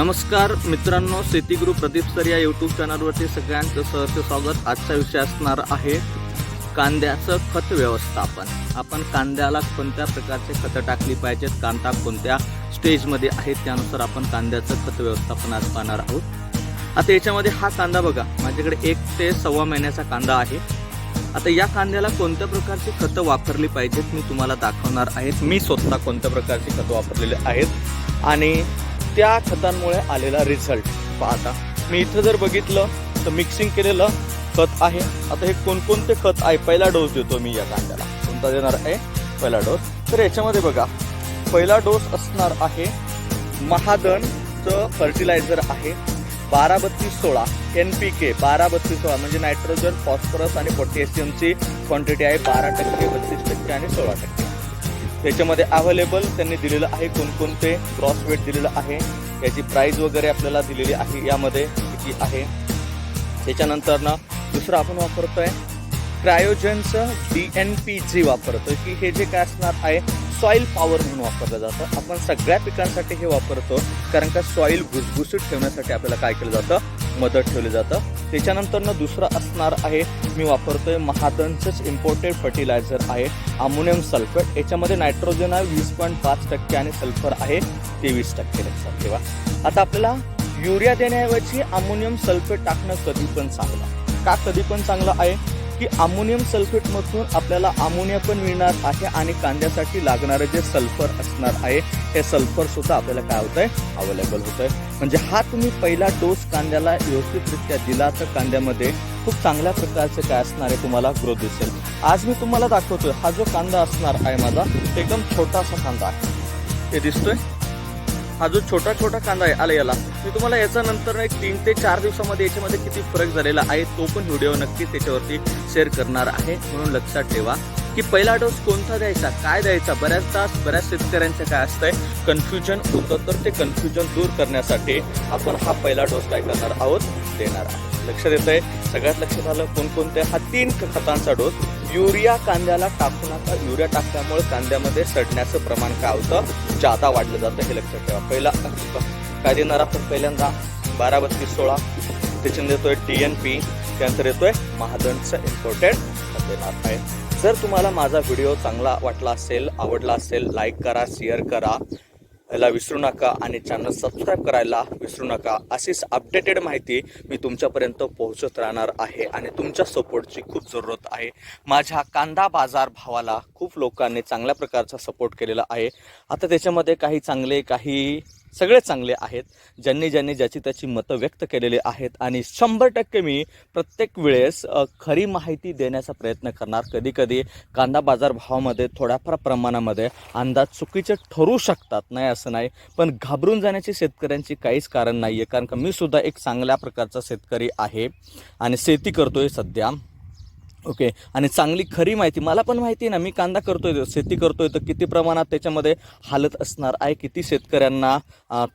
नमस्कार मित्रांनो शेतीगुरु प्रदीप सर या यूट्यूब चॅनलवरती सगळ्यांचं सहर्ष स्वागत. आजचा विषय असणार आहे कांद्याचं खत व्यवस्थापन. आपण कांद्याला कोणत्या प्रकारचे खतं टाकली पाहिजेत? कांदा कोणत्या स्टेजमध्ये आहे? त्यानुसार आपण कांद्याचं खत व्यवस्थापन आज पाहणार आहोत. आता याच्यामध्ये हा कांदा बघा. माझ्याकडे एक ते सव्वा महिन्याचा कांदा आहे. आता या कांद्याला कोणत्या प्रकारची खतं वापरली पाहिजेत मी तुम्हाला दाखवणार आहेत मी स्वतः कोणत्या प्रकारची खतं वापरलेली आहेत? आणि त्या खतांमुळे आलेला रिझल्ट पाहता मी इथं जर बघितलं तर मिक्सिंग केलेलं खत आहे. आता हे कोणकोणते खत आहे? पहिला डोस देतो मी या कांद्याला. कोणता देणार आहे? पहिला डोस तर याच्यामध्ये बघा पहिला डोस असणार आहे महादनचं फर्टिलायझर आहे. बारा बत्तीस सोळा एन पी के बारा बत्तीस सोळा म्हणजे नायट्रोजन फॉस्फरस आणि पोटॅशियमची क्वांटिटी आहे बारा टक्के बत्तीस टक्के आणि सोळा टक्के. त्याच्यामध्ये अवेलेबल त्यांनी दिलेलं आहे कोणकोणते क्रॉस वेट दिलेलं आहे याची प्राईज वगैरे आपल्याला दिलेली आहे यामध्ये किती आहे. त्याच्यानंतर ना दुसरं आपण वापरतोय क्रायोजनचं डी एन पी जी वापरतोय की हे जे काय असणार आहे सॉईल पॉवर म्हणून वापरलं जातं. आपण सगळ्या पिकांसाठी हे वापरतो कारण का सॉईल भुसभुशीत ठेवण्यासाठी आपल्याला काय केलं जातं? मदत ठेवलं जातं. त्याच्यानंतर ना दुसरं असणार आहे मी वापरतोय महादनचंच इम्पोर्टेड फर्टिलायझर आहे. अमोनियम सल्फेट याच्यामध्ये नायट्रोजन आहे वीस पॉईंट पाच टक्के आणि सल्फर आहे तेवीस टक्के लक्षात ठेवा. आता आपल्याला युरिया देण्याऐवजी अमोनियम सल्फेट टाकणं कधी पण चांगलं. का कधी पण चांगलं आहे? की अमोनियम सल्फेटमधून आपल्याला अमोनिया पण मिळणार आहे आणि कांद्यासाठी लागणारं जे सल्फर असणार आहे हे सल्फर सुद्धा आपल्याला काय होत आहे अवेलेबल होत आहे म्हणजे हा तुम्ही पहिला डोस कांद्याला व्यवस्थितरित्या दिला तर कांद्यामध्ये खूप चांगल्या प्रकारचे काय असणार आहे तुम्हाला ग्रोथ दिसेल. आज मी तुम्हाला दाखवतोय हा जो कांदा असणार आहे माझा एकदम छोटासा कांदा आहे. हे दिसतोय? हा जो छोटा छोटा कांदा आहे आला याला मी तुम्हाला याचा नंतर एक तीन ते चार दिवसामध्ये याच्यामध्ये किती फरक झालेला आहे तो पण व्हिडिओ नक्कीच त्याच्यावरती शेअर करणार आहे. म्हणून लक्षात ठेवा की पहिला डोस कोणता द्यायचा काय द्यायचा बऱ्याचदा बऱ्याच शेतकऱ्यांचं काय असतंय कन्फ्युजन होतं तर ते कन्फ्युजन दूर करण्यासाठी आपण हा पहिला डोस काय करणार आहोत देणार आहोत. लक्षात येत आहे सगळ्यात लक्षात आलं कोणकोणत्या? हा तीन खतांचा डोस युरिया कांद्याला टाकू नका युरिया टाकल्यामुळे कांद्यामध्ये सडण्याचं प्रमाण काय होतं? जादा वाढलं जातं हे लक्षात ठेवा. पहिला काय देणार आपण पहिल्यांदा? बारा बत्तीस सोळा. त्याच्यानंतर येतोय टी एन पी त्यानंतर येतोय महादनचं इम्पोर्टेड देणार आहे. जर तुम्हाला माझा व्हिडिओ चांगला वाटला असेल आवडला असेल लाईक करा शेअर करा. याला विसरू नका आणि चॅनल सबस्क्राईब करायला विसरू नका. अशीच अपडेटेड माहिती मी तुमच्यापर्यंत पोहोचत राहणार आहे आणि तुमच्या सपोर्टची खूप जरूरत आहे. माझ्या कांदा बाजार भावाला खूप लोकांनी चांगल्या प्रकारचा सपोर्ट केलेला आहे. आता त्याच्यामध्ये काही चांगले काही सगळे चांगले आहेत. ज्यांनी ज्यांनी ज्याची त्याची मतं व्यक्त केलेली आहेत आणि शंभर टक्के मी प्रत्येक वेळेस खरी माहिती देण्याचा प्रयत्न करणार. कधी कधी कांदा बाजार भावामध्ये थोड्याफार प्रमाणामध्ये अंदाज चुकीचे ठरू शकतात नाही असं नाही. पण घाबरून जाण्याची शेतकऱ्यांची काहीच कारण नाही आहे कारण का मी सुद्धा एक चांगल्या प्रकारचा शेतकरी आहे आणि शेती करतो आहे सध्या. ओके. आणि चांगली खरी माहिती मला पण माहिती आहे ना मी कांदा करतोय शेती करतोय तर किती प्रमाणात त्याच्यामध्ये हालत असणार आहे किती शेतकऱ्यांना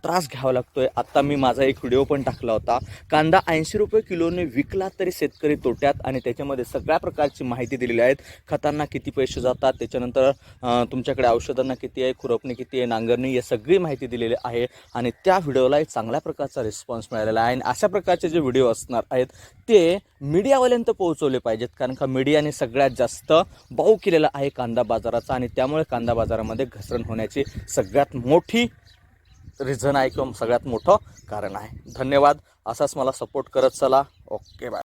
त्रास घ्यावा लागतोय. आत्ता मी माझा एक व्हिडिओ पण टाकला होता. कांदा ऐंशी रुपये किलोने विकला तरी शेतकरी तोट्यात आणि त्याच्यामध्ये सगळ्या प्रकारची माहिती दिलेली आहेत. खतांना किती पैसे जातात त्याच्यानंतर तुमच्याकडे औषधांना किती आहे खुरपणी किती आहे नांगरणी या सगळी माहिती दिलेली आहे. आणि त्या व्हिडिओला एक चांगल्या प्रकारचा रिस्पॉन्स मिळालेला आहे. आणि अशा प्रकारचे जे व्हिडिओ असणार आहेत ते मीडियावाल्यांत पोहोचवले पाहिजेत. कारण का मीडियाने सगळ्यात जास्त भाव केलेला आहे कांदा बाजाराचा आणि त्यामुळे कांदा बाजारामध्ये घसरण होण्याची सगळ्यात मोठी रिझन आहे किंवा सगळ्यात मोठं कारण आहे. धन्यवाद. असाच मला सपोर्ट करत चला. Okay bye